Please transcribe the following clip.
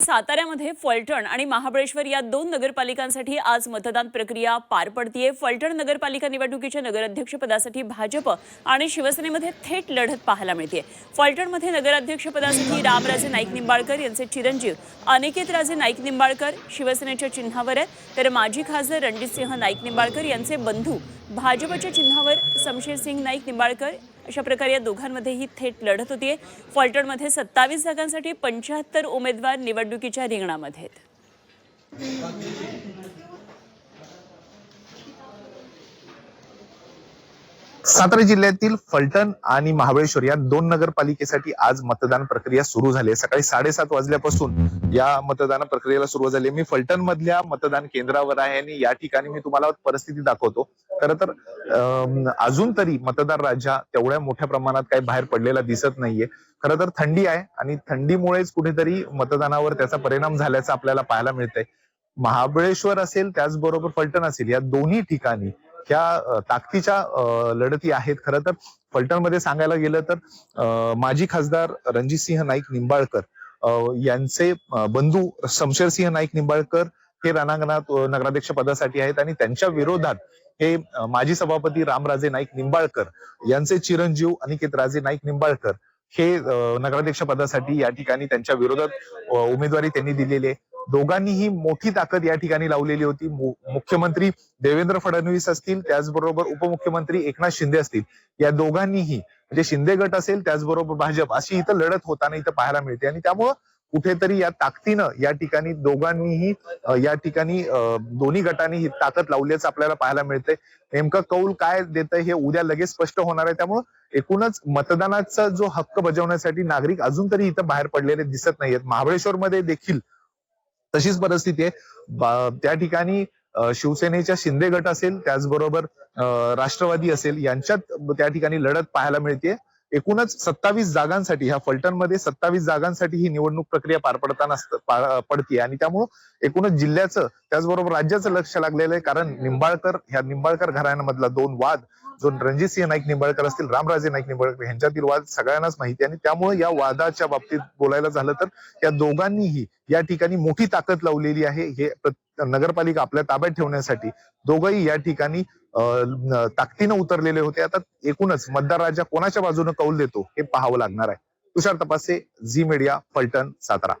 साताऱ्यामध्ये फलटण आणि महाबळेश्वर या दोन नगरपालिकांसाठी आज मतदान प्रक्रिया पार पडतीये. फलटण नगरपालिका निवडणुकीच्या नगराध्यक्षपदासाठी भाजप आणि शिवसेनेमध्ये थेट लढत पाहायला मिळते फलटणमध्ये नगराध्यक्षपदासाठी रामराजे नाईक निंबाळकर यांचे चिरंजीव अनिकेत राजे नाईक निंबाळकर शिवसेनेच्या चिन्हावर आहेत. तर माजी खासदार रणजितसिंह नाईक निंबाळकर यांचे बंधू भाजपच्या चिन्हावर शमशेरसिंग नाईक निंबाळकर अशा प्रकारे या दोघांमध्येही थेट लढत होतीये. फलटणमध्ये सत्तावीस जागांसाठी पंच्याहत्तर उमेदवार निवडणुकीच्या रिंगणामध्ये आहेत. सातारा जिल्ह्यातील फलटण आणि महाबळेश्वर या दोन नगरपालिकेसाठी आज मतदान प्रक्रिया सुरू झाली आहे. सकाळी साडेसात वाजल्यापासून या मतदान प्रक्रियेला सुरुवात झाली मी फलटण मधल्या मतदान केंद्रावर आहे आणि या ठिकाणी मी तुम्हाला परिस्थिती दाखवतो. खर तर अजून तरी मतदार राजा तेवढ्या मोठ्या प्रमाणात काही बाहेर पडलेला दिसत नाहीये. खरं तर थंडी आहे आणि थंडीमुळेच कुठेतरी मतदानावर त्याचा परिणाम झाल्याचा आपल्याला पाहायला मिळतंय. महाबळेश्वर असेल त्याचबरोबर फलटण असेल या दोन्ही ठिकाणी ह्या ताकदीच्या लढती आहेत खरं तर. फलटणमध्ये सांगायला गेलं तर माजी खासदार रणजितसिंह नाईक निंबाळकर यांचे बंधू शमशेरसिंह नाईक निंबाळकर हे रणांगणात नगराध्यक्ष पदासाठी आहेत आणि त्यांच्या विरोधात हे माजी सभापती रामराजे नाईक निंबाळकर यांचे चिरंजीव अनिकेत राजे नाईक निंबाळकर हे नगराध्यक्ष पदासाठी या ठिकाणी त्यांच्या विरोधात उमेदवारी त्यांनी दिलेली आहे. दोघांनीही मोठी ताकद या ठिकाणी लावलेली होती. मुख्यमंत्री देवेंद्र फडणवीस असतील त्याचबरोबर उपमुख्यमंत्री एकनाथ शिंदे असतील. या दोघांनीही म्हणजे शिंदे गट असेल त्याचबरोबर भाजप अशी इथं लढत होताना इथं पाहायला मिळते. आणि त्यामुळं कुठेतरी या ताकदीनं या ठिकाणी दोघांनीही या ठिकाणी दोन्ही गटांनी ही ताकद लावल्याचं आपल्याला पाहायला मिळतंय. नेमकं कौल काय देत हे उद्या लगेच स्पष्ट होणार आहे. त्यामुळं एकूणच मतदानाचा जो हक्क बजावण्यासाठी नागरिक अजून तरी इथं बाहेर पडलेले दिसत नाहीयेत. महाबळेश्वरमध्ये देखील तशीच परिस्थिती आहे. त्या ठिकाणी शिवसेनेच्या शिंदे गट असेल त्याचबरोबर अ, राष्ट्रवादी असेल यांच्यात त्या ठिकाणी लढत पाहायला मिळते एकूणच सत्तावीस जागांसाठी ह्या फलटणमध्ये सत्तावीस जागांसाठी ही निवडणूक प्रक्रिया पार पडताना पडतीये आणि त्यामुळं एकूणच जिल्ह्याचं त्याचबरोबर राज्याचं लक्ष लागलेलं आहे. कारण निंबाळकर ह्या निंबाळकर घराण्यामधला दोन वाद जो रणजितसिंह नाईक निंबाळकर असतील रामराजे नाईक निंबाळकर यांच्यातील वाद सगळ्यांनाच माहिती आणि त्यामुळे या वादाच्या बाबतीत बोलायला झालं तर या दोघांनीही या ठिकाणी मोठी ताकद लावलेली आहे. हे नगरपालिका आपल्या ताब्यात ठेवण्यासाठी दोघंही या ठिकाणी ताकदीनं उतरलेले होते. आता एकूणच मतदार राजा कोणाच्या बाजूने कौल देतो हे पाहावं लागणार आहे. Tushar Tapase Zee media Phaltan Satara.